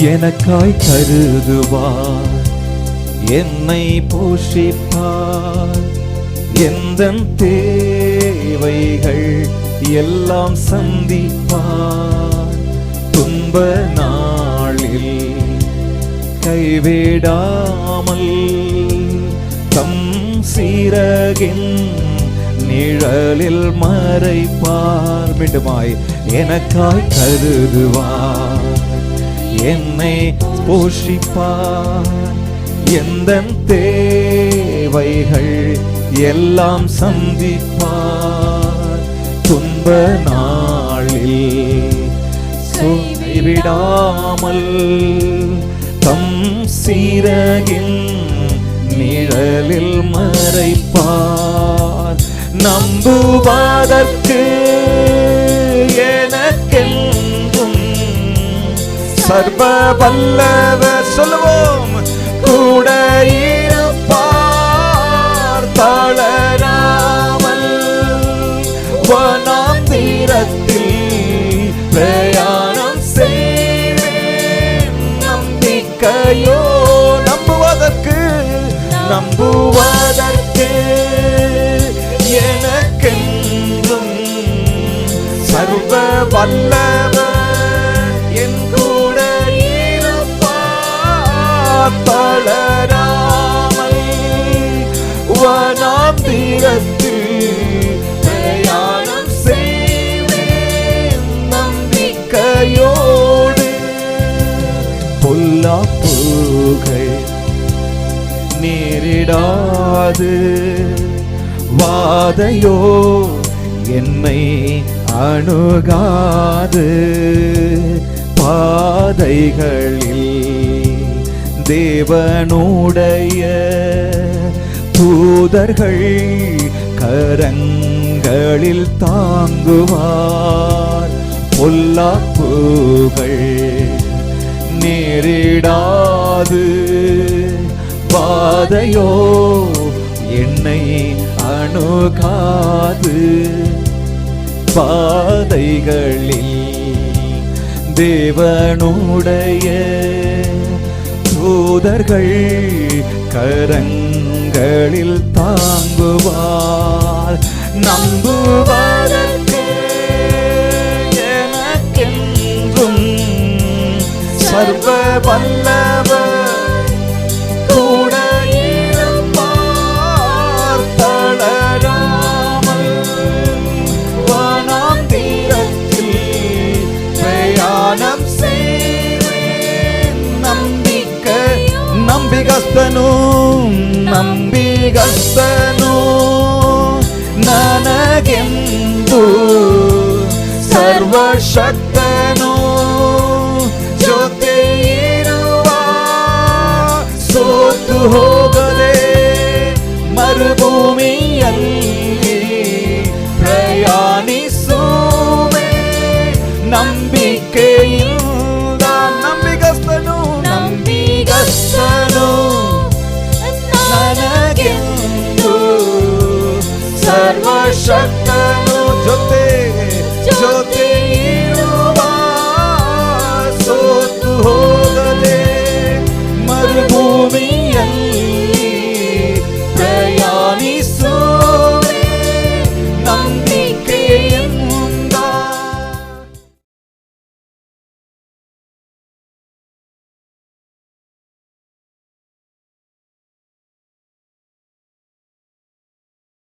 எனக்காய் கருதுவார். என்னை போஷிப்பார். எந்த தேவைகள் எல்லாம் சந்திப்பார். துன்ப நாளில் கைவிடாமல் தம் சீரகின் நிழலில் மறைப்பார். மீண்டுமாய் எனக்காய் கருதுவார். என்னை போஷிப்பார். எந்த தேவைகள் எல்லாம் சந்திப்பார். துன்ப நாளில் விடாமல் தம் சீரகின் நிழலில் மறைப்பார். நம்புவாதற்கு சர்வ வல்லவர் சொல்லுவோம். கூட இருப்பார் தளராமல். வனாம் தீரத்தில் பிரயாணம் செய்வேன். நம்பிக்கையோ நம்புவதற்கு நம்புவதற்கு எனக்கென்றும் சர்வ வல்லவர் பொல்லாப்புகள் நேரிடாது. வாதையோ என்னை அணுகாது. பாதைகளில் தேவனுடைய தூதர்கள் கரங்களில் தாங்குவார். பொல்லாப்புகள் நேரிடாது. பாதையோ என்னை அணுகாது. பாதைகளில் தேவனுடைய தூதர்கள் கரங்களில் தாங்குவார். நம்புவார். சர்வ வல்லவர் கூட இருப்பார் தளராமல் வனாந்திரத்தில் பிரயாணம் செய்வேன் நம்பிக்கை நம்பிகஸ்தனு ನಂಬಿಗಸ್ತನು ನನಗೆಂದು ಸರ್ವಶಕ್ತನು ಮರುಭೂಮಿಯಲ್ಲಿ ಪ್ರಯಾಣಿಸುವೆ ನಂಬಿಕೆಯಿಂದ ನಂಬಿಗಸ್ತನು ನಂಬಿಗಸ್ತನು ನನಗೆಂದು ಸರ್ವಶಕ್ತನು ಜೊತೆ